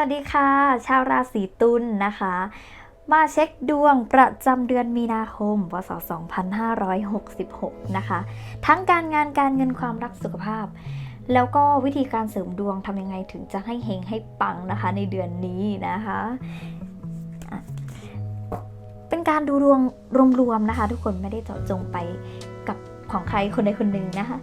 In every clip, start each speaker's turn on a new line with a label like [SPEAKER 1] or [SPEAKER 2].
[SPEAKER 1] วัสดีค่ะ ชาวราศีตุลนะคะ มาเช็คดวงประจำเดือนมีนาคม พศ 2566 นะคะ ทั้งการงานการเงินความรักสุขภาพ แล้วก็วิธีการเสริมดวงทำยังไงถึงจะให้เฮงให้ปังนะคะในเดือนนี้นะคะ เป็นการดูดวงรวมๆนะคะ ทุกคนไม่ได้เจาะจงไปกับของใครคนใดคนหนึ่งนะคะ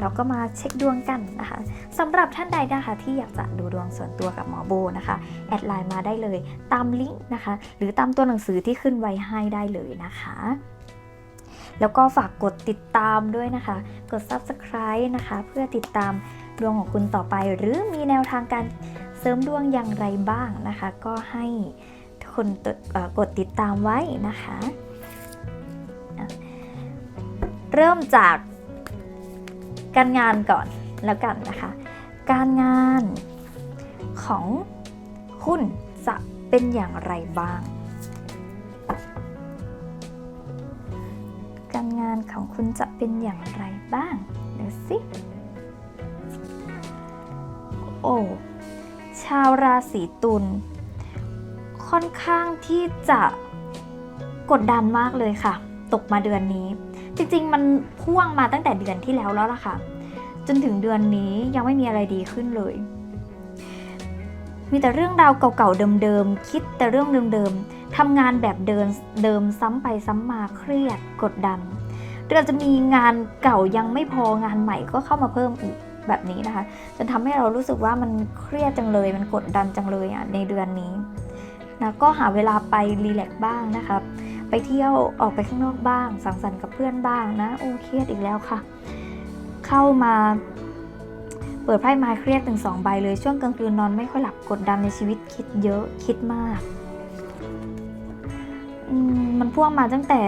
[SPEAKER 1] เราก็มาเช็คดวงกันนะคะสำหรับท่านใดนะคะที่อยากจะดูดวงส่วนตัวกับหมอโบนะคะแอดไลน์มาได้เลยตามลิงก์นะคะ หรือตามตัวหนังสือที่ขึ้นไว้ให้ได้เลยนะคะแล้วก็ฝากกดติดตามด้วยนะคะ กด subscribe นะคะ เพื่อติดตามดวงของคุณต่อไป หรือมีแนวทางการเสริมดวงอย่างไรบ้างนะคะ ก็ให้คนกดติดตามไว้นะคะ เริ่มจาก การงานก่อนแล้วกันนะคะ การงานของคุณจะเป็นอย่างไรบ้าง การงานของคุณจะเป็นอย่างไรบ้างเดี๋ยวสิ โอ้ชาวราศีตุลค่อนข้างที่จะกดดันมากเลยค่ะ ตกมาเดือนนี้ จริงๆ มันพ่วงมาตั้งแต่เดือนที่แล้วแล้วล่ะค่ะ จนถึงเดือนนี้ยังไม่มีอะไรดีขึ้นเลย มีแต่เรื่องราวเก่าๆเดิมๆคิดแต่เรื่องเดิมๆทำงานแบบเดินเดิมซ้ำไปซ้ำมาเครียดกดดันเราจะมีงานเก่ายังไม่พองานใหม่ก็เข้ามาเพิ่มอีกแบบนี้นะคะ จนทำให้เรารู้สึกว่ามันเครียดจังเลย มันกดดันจังเลยอะในเดือนนี้นะก็หาเวลาไปรีแลกซ์บ้างนะครับ ไปเที่ยวออกไปข้างนอกบ้าง สังสรรค์กับเพื่อนบ้างนะ โอ้เครียดอีกแล้วค่ะ เข้ามาเปิดไพ่มาเครียดถึงสองใบเลยช่วงกลางคืนนอนไม่ค่อยหลับกดดันในชีวิตคิดเยอะคิดมากมมันพ่วงมาตั้งแต่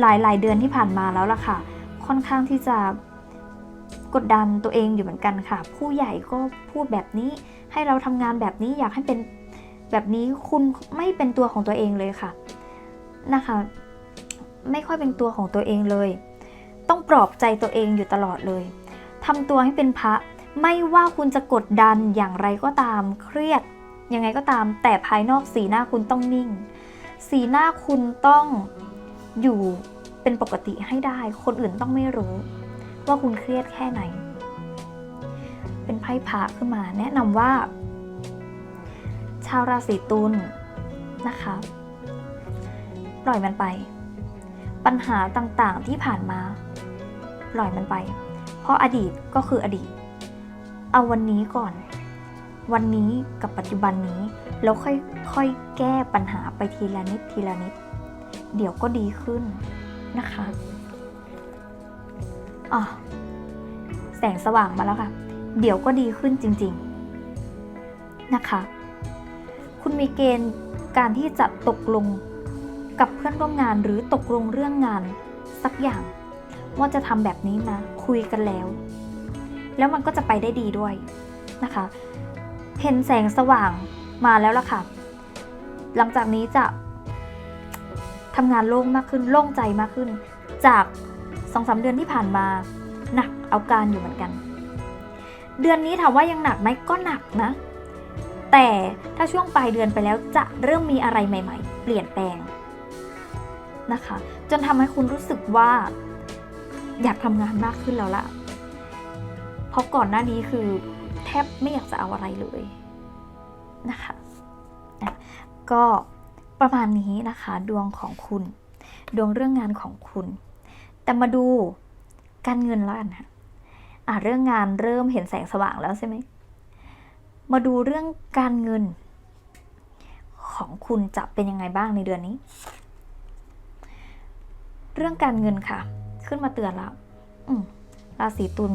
[SPEAKER 1] หลายๆเดือนที่ผ่านมาแล้วล่ะค่ะ ค่อนข้างที่จะกดดันตัวเองอยู่เหมือนกันค่ะ ผู้ใหญ่ก็พูดแบบนี้ ให้เราทำงานแบบนี้อยากให้เป็นแบบนี้คุณไม่เป็นตัวของตัวเองเลยค่ะ นะคะ ไม่ค่อยเป็นตัวของตัวเองเลย ต้องปลอบใจตัวเองอยู่ตลอดเลยทำตัวให้เป็นพระไม่ว่าคุณจะกดดันอย่างไรก็ตามเครียดยังไงก็ตาม แต่ภายนอกสีหน้าคุณต้องนิ่ง สีหน้าคุณต้องอยู่เป็นปกติให้ได้ คนอื่นต้องไม่รู้ ว่าคุณเครียดแค่ไหน เป็นไพ่พระขึ้นมาแนะนำว่า ชาวราศีตุลนะคะ ล่อยมันไป ปัญหาต่างๆที่ผ่านมา ปล่อยมันไป เพราะอดีตก็คืออดีต เอาวันนี้ก่อน วันนี้กับปัจจุบันนี้ แล้วค่อยๆแก้ปัญหาไปทีละนิดทีละนิด เดี๋ยวก็ดีขึ้นนะคะอะแสงสว่างมาแล้วค่ะ เดี๋ยวก็ดีขึ้นจริง ๆ นะคะ คุณมีเกณฑ์การที่จะตกลง กับเพื่อนร่วมงานหรือตกลงเรื่องงานสักอย่าง ว่าจะทำแบบนี้นะคุยกันแล้ว แล้วมันก็จะไปได้ดีด้วยนะคะ เห็นแสงสว่างมาแล้วล่ะค่ะ หลังจากนี้จะทำงานโล่งมากขึ้นโล่งใจมากขึ้น จากสองสาเดือนที่ผ่านมาหนักเอาการอยู่เหมือนกัน เดือนนี้ถามว่ายังหนักไหมก็หนักนะ แต่ถ้าช่วงปลายเดือนไปแล้วจะเริ่มมีอะไรใหม่ ๆ เปลี่ยนแปลง นะคะ จนทำให้คุณรู้สึกว่า อยากทำงานมากขึ้นแล้วล่ะ เพราะก่อนหน้านี้คือแทบไม่อยากจะเอาอะไรเลยนะคะอะก็ประมาณนี้นะคะ ดวงของคุณ ดวงเรื่องงานของคุณ แต่มาดูการเงินแล้วกันนะอะเรื่องงานเริ่มเห็นแสงสว่างแล้วใช่ไหมมาดูเรื่องการเงินของคุณจะเป็นยังไงบ้างในเดือนนี้ เรื่องการเงินค่ะ ขึ้นมาเตือนแล้วราศีตุล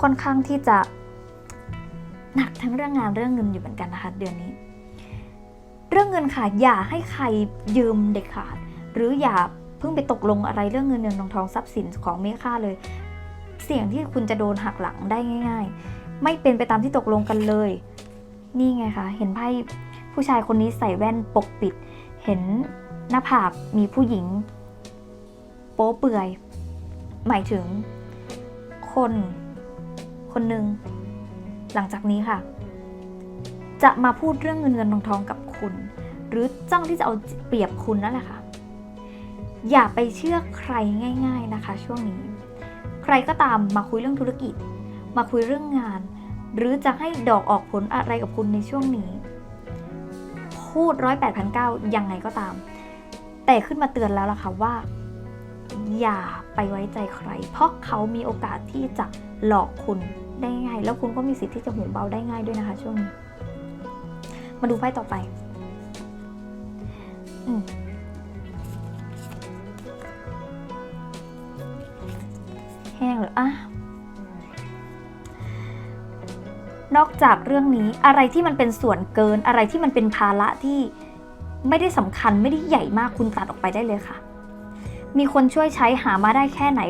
[SPEAKER 1] ค่อนข้างที่จะหนักทั้งเรื่องงานเรื่องเงินอยู่เหมือนกันนะคะเดือนนี้ เรื่องเงินค่ะอย่าให้ใครยืมเด็ดขาด หรืออย่าเพิ่งไปตกลงอะไรเรื่องเงินเงินทองทองทรัพย์สินของมีค่าเลย เสี่ยงที่คุณจะโดนหักหลังได้ง่าย ๆ ไม่เป็นไปตามที่ตกลงกันเลย นี่ไงคะเห็นไพ่ผู้ชายคนนี้ใส่แว่นปกปิด เห็นหน้าผากมีผู้หญิง โป๊เปื่อย หมายถึง คน คนหนึ่งหลังจากนี้ค่ะ จะมาพูดเรื่องเงินเงินทองทองกับคุณ หรือจ้องที่จะเอาเปรียบคุณนั่นแหละค่ะ อย่าไปเชื่อใครง่าย ๆนะคะ ช่วงนี้ ใครก็ตามมาคุยเรื่องธุรกิจ มาคุยเรื่องงาน หรือจะให้ดอกออกผลอะไรกับคุณในช่วงนี้ พูดร้อยแปดพันเก้ายังไงก็ตาม แต่ขึ้นมาเตือนแล้วล่ะค่ะว่า อย่าไปไว้ใจใคร เพราะเขามีโอกาสที่จะหลอกคุณได้ง่าย แล้วคุณก็มีสิทธิ์ที่จะหูเบาได้ง่ายด้วยนะคะ ช่วงนี้ มาดูไพ่ต่อไปอืมแห้งเลยอะนอกจากเรื่องนี้อะไรที่มันเป็นส่วนเกินอะไรที่มันเป็นภาระที่ไม่ได้สำคัญไม่ได้ใหญ่มากคุณตัดออกไปได้เลยค่ะ มีคนช่วยใช้หามาได้แค่ไหน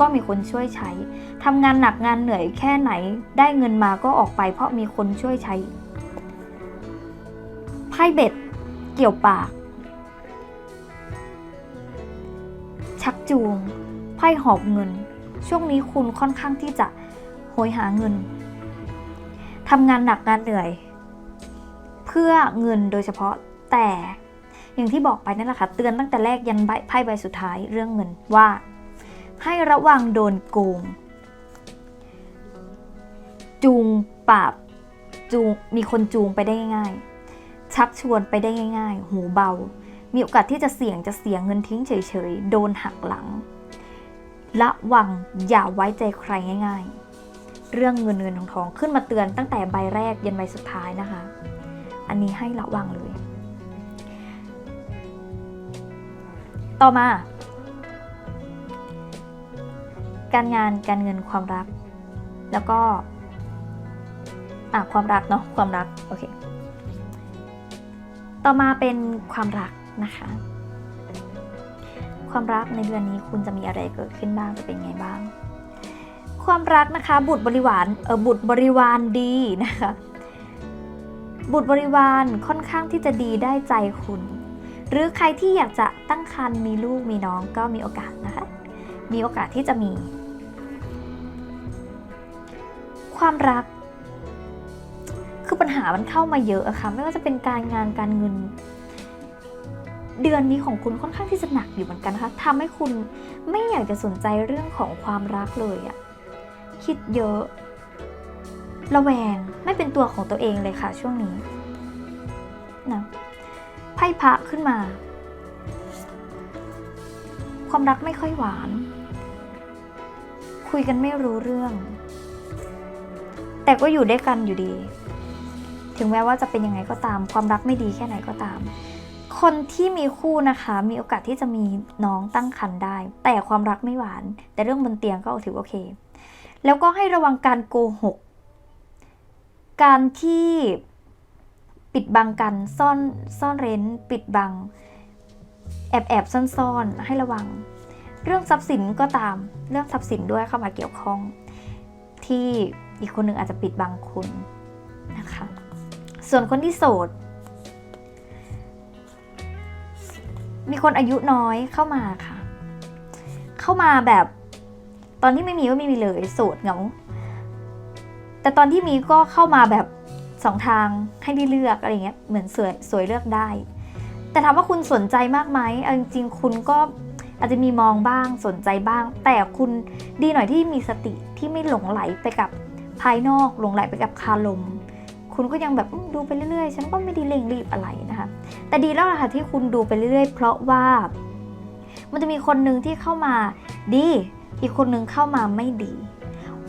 [SPEAKER 1] ก็มีคนช่วยใช้ทำงานหนักงานเหนื่อยแค่ไหน ได้เงินมาก็ออกไป เพราะมีคนช่วยใช้ไพ่เบ็ด เกี่ยวปาก ชักจูงไพ่หอบเงิน ช่วงนี้คุณค่อนข้างที่จะโหยหาเงินทำงานหนักงานเหนื่อย เพื่อเงินโดยเฉพาะแต่ อย่างที่บอกไปนั่นแหละค่ะ เตือนตั้งแต่แรกยันใบไพ่ใบสุดท้ายเรื่องเงินว่า ให้ระวังโดนโกง จูงปราบจูงมีคนจูงไปได้ง่ายๆ ชักชวนไปได้ง่าย ๆ หูเบา มีโอกาสที่จะเสี่ยงจะเสียเงินทิ้งเฉยๆ โดนหักหลังระวังอย่าไว้ใจใครง่าย ๆ เรื่องเงินเงินทองทองขึ้นมาเตือนตั้งแต่ใบแรกยันใบสุดท้ายนะคะ อันนี้ให้ระวังเลย ต่อมา การงานการเงินความรัก แล้วก็อะความรักเนาะความรักโอเคต่อมาเป็นความรักนะคะ ความรักในเดือนนี้คุณจะมีอะไรเกิดขึ้นบ้างจะเป็นไงบ้าง ความรักนะคะ บุตรบริวารเออบุตรบริวารดีนะคะ บุตรบริวารค่อนข้างที่จะดีได้ใจคุณ หรือใครที่อยากจะตั้งครรภ์มีลูกมีน้องก็มีโอกาสนะคะ มีโอกาสที่จะมี ความรัก คือปัญหามันเข้ามาเยอะอะค่ะ ไม่ว่าจะเป็นการงานการเงิน เดือนนี้ของคุณค่อนข้างที่จะหนักอยู่เหมือนกันนะคะทำให้คุณไม่อยากจะสนใจเรื่องของความรักเลยอะคิดเยอะระแวงไม่เป็นตัวของตัวเองเลยค่ะช่วงนี้นะ ไพ่พระขึ้นมา ความรักไม่ค่อยหวาน คุยกันไม่รู้เรื่อง แต่ก็อยู่ด้วยกันอยู่ดี ถึงแม้ว่าจะเป็นยังไงก็ตาม ความรักไม่ดีแค่ไหนก็ตาม คนที่มีคู่นะคะ มีโอกาสที่จะมีน้องตั้งครรภ์ได้ แต่ความรักไม่หวาน แต่เรื่องบนเตียงก็ถือโอเค แล้วก็ให้ระวังการโกหก การที่ ปิดบังกันซ่อนซ่อนเร้น ปิดบัง แอบแอบซ่อนซ่อนให้ระวัง เรื่องทรัพย์สินก็ตามเรื่องทรัพย์สินด้วยเข้ามาเกี่ยวข้อง ที่อีกคนหนึ่งอาจจะปิดบังคุณนะคะส่วนคนที่โสด มีคนอายุน้อยเข้ามาค่ะ เข้ามาแบบตอนที่ไม่มีก็ไม่มีเลยโสดเหงาแต่ตอนที่มีก็เข้ามาแบบ สองทางให้ได้เลือกอะไรเงี้ยเหมือนสวยสวยเลือกได้ แต่ถามว่าคุณสนใจมากไหมเอาจริงๆคุณก็อาจจะมีมองบ้างสนใจบ้าง แต่คุณดีหน่อยที่มีสติที่ไม่หลงไหลไปกับภายนอกหลงไหลไปกับคารมคุณก็ยังแบบดูไปเรื่อยๆ ฉันก็ไม่ได้เร่งรีบอะไรนะคะแต่ดีแล้วล่ะค่ะที่คุณดูไปเรื่อยๆ เพราะว่า มันจะมีคนหนึ่งที่เข้ามาดี อีกคนหนึ่งเข้ามาไม่ดี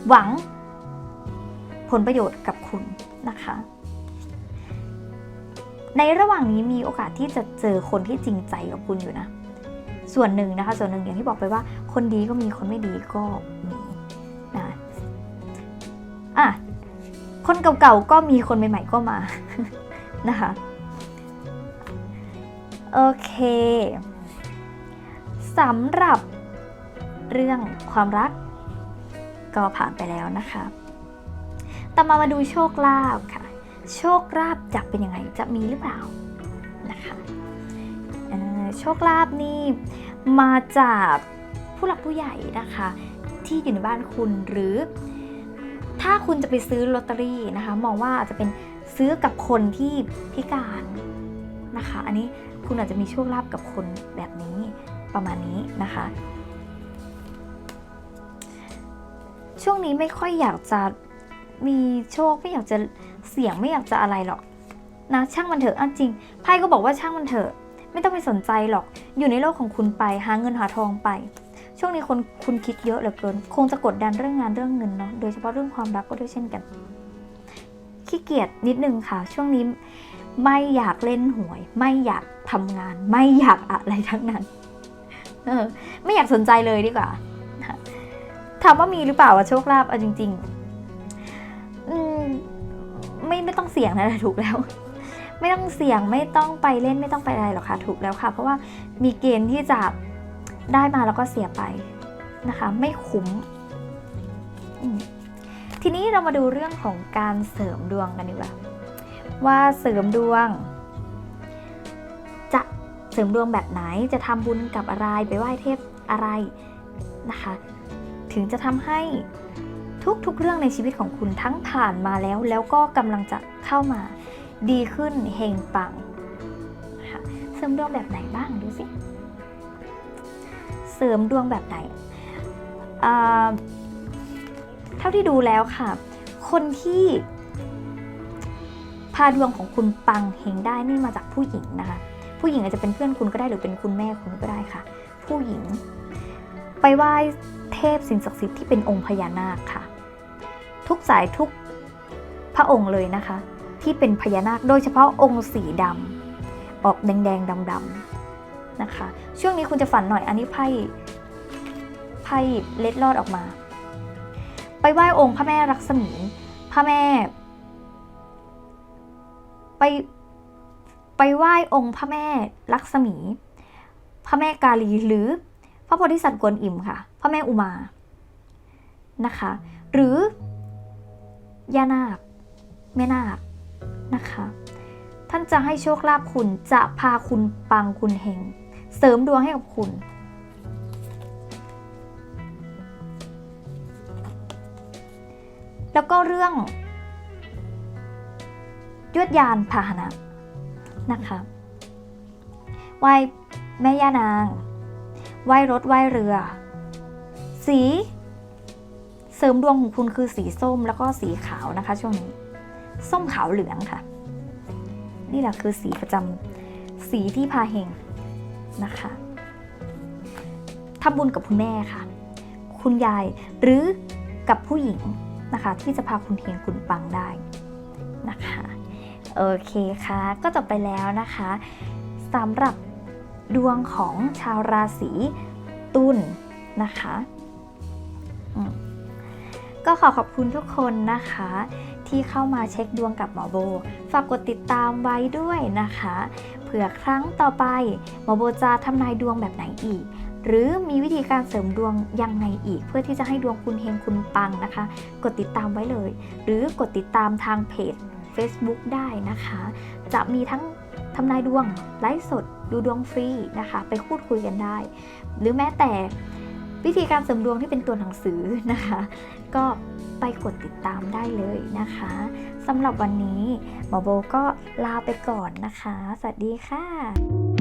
[SPEAKER 1] หวังผลประโยชน์กับคุณ นะคะ ในระหว่างนี้มีโอกาสที่จะเจอคนที่จริงใจกับคุณอยู่นะ ส่วนหนึ่งนะคะ ส่วนหนึ่งอย่างที่บอกไปว่า คนดีก็มีคนไม่ดีก็มีนะอะคนเก่าๆก็มีคนใหม่ๆก็มานะคะโอเคสำหรับเรื่องความรักก็ผ่านไปแล้วนะคะ ต่อมามาดูโชคลาภค่ะ โชคลาภจะเป็นยังไงจะมีหรือเปล่านะคะโชคลาภนี่มาจากผู้หลักผู้ใหญ่นะคะ ที่อยู่ในบ้านคุณหรือ ถ้าคุณจะไปซื้อลอตเตอรี่นะคะ มองว่าอาจจะเป็นซื้อกับคนที่พิการนะคะ อันนี้คุณอาจจะมีโชคลาภกับคนแบบนี้ประมาณนี้นะคะ ช่วงนี้ไม่ค่อยอยากจะ มีโชคไม่อยากจะเสี่ยงไม่อยากจะอะไรหรอกนะช่างมันเถอะอะจริงไพ่ก็บอกว่าช่างมันเถอะ ไม่ต้องไปสนใจหรอก อยู่ในโลกของคุณไปหาเงินหาทองไป ช่วงนี้คนคุณคิดเยอะเหลือเกิน คงจะกดดันเรื่องงานเรื่องเงินเนาะโดยเฉพาะเรื่องความรักก็ด้วยเช่นกันขี้เกียจนิดนึงค่ะ ช่วงนี้ไม่อยากเล่นหวย ไม่อยากทำงาน ไม่อยากอะไรทั้งนั้นเออไม่อยากสนใจเลยดีกว่าถามว่ามีหรือเปล่าว่าโชคลาภเอาจริง ๆ ไม่ต้องเสี่ยงนะถูกแล้ว ไม่ต้องเสี่ยงไม่ต้องไปเล่นไม่ต้องไปอะไรหรอกค่ะถูกแล้วค่ะ เพราะว่ามีเกณฑ์ที่จะได้มาแล้วก็เสียไปนะคะ ไม่คุ้มมทีนี้เรามาดูเรื่องของการเสริมดวงกันดีกว่าว่าเสริมดวง จะเสริมดวงแบบไหนจะทำบุญกับอะไรไปไหว้เทพอะไรนะคะ ถึงจะทำให้ ทุกๆ เรื่องในชีวิตของคุณทั้งผ่านมาแล้ว แล้วก็กำลังจะเข้ามาดีขึ้นเฮงปังนะคะเสริมดวงแบบไหนบ้างดูสิ เสริมดวงแบบไหนอ่าเท่าที่ดูแล้วค่ะ คนที่พาดวงของคุณปังเฮงได้นี่มาจากผู้หญิงนะคะ ผู้หญิงอาจจะเป็นเพื่อนคุณก็ได้หรือเป็นคุณแม่คุณก็ได้ค่ะ ผู้หญิง ไปไหว้เทพสิ่งศักดิ์สิทธิ์ที่เป็นองค์พญานาคค่ะ ทุกสายทุกพระองค์เลยนะคะ ที่เป็นพญานาคโดยเฉพาะองค์สีดำออกแดงๆดำๆนะคะ ช่วงนี้คุณจะฝันหน่อยอันนี้ไพ่ไพ่เล็ดลอดออกมา ไปไหว้องค์พระแม่รักษมีพระแม่ ไปไปไหว้องค์พระแม่ลักษมี พระแม่กาลีหรือพระโพธิสัตว์กวนอิมค่ะ พระแม่อุมานะคะ หรือ ย่านาคแม่นาคนะคะ ท่านจะให้โชคลาภคุณจะพาคุณปังคุณเฮงเสริมดวงให้กับคุณ แล้วก็เรื่องยวดยานพาหนะนะคะไหว้แม่ย่านางไหว้รถไหว้เรือ สี เสริมดวงของคุณคือสีส้มแล้วก็สีขาวนะคะ ช่วงนี้ ส้มขาวเหลืองค่ะ นี่แหละคือสีประจำสีที่พาเฮงนะคะทำบุญกับคุณแม่ค่ะ คุณยายหรือกับผู้หญิงนะคะ ที่จะพาคุณเฮงคุณปังได้นะคะโอเคค่ะ ก็จบไปแล้วนะคะสำหรับดวงของชาวราศีตุลนะคะ อืม ก็ขอขอบคุณทุกคนนะคะ ที่เข้ามาเช็คดวงกับหมอโบ ฝากกดติดตามไว้ด้วยนะคะ เผื่อครั้งต่อไปหมอโบจะทำนายดวงแบบไหนอีก หรือมีวิธีการเสริมดวงยังไงอีก เพื่อที่จะให้ดวงคุณเฮงคุณปังนะคะ กดติดตามไว้เลย หรือกดติดตามทางเพจ Facebook ได้นะคะ จะมีทั้งทำนายดวงไลฟ์สดดูดวงฟรีนะคะ ไปพูดคุยกันได้ หรือแม้แต่ วิธีการเสริมดวงที่เป็นตัวหนังสือนะคะ ก็ไปกดติดตามได้เลยนะคะสำหรับวันนี้หมอโบก็ลาไปก่อนนะคะ สวัสดีค่ะ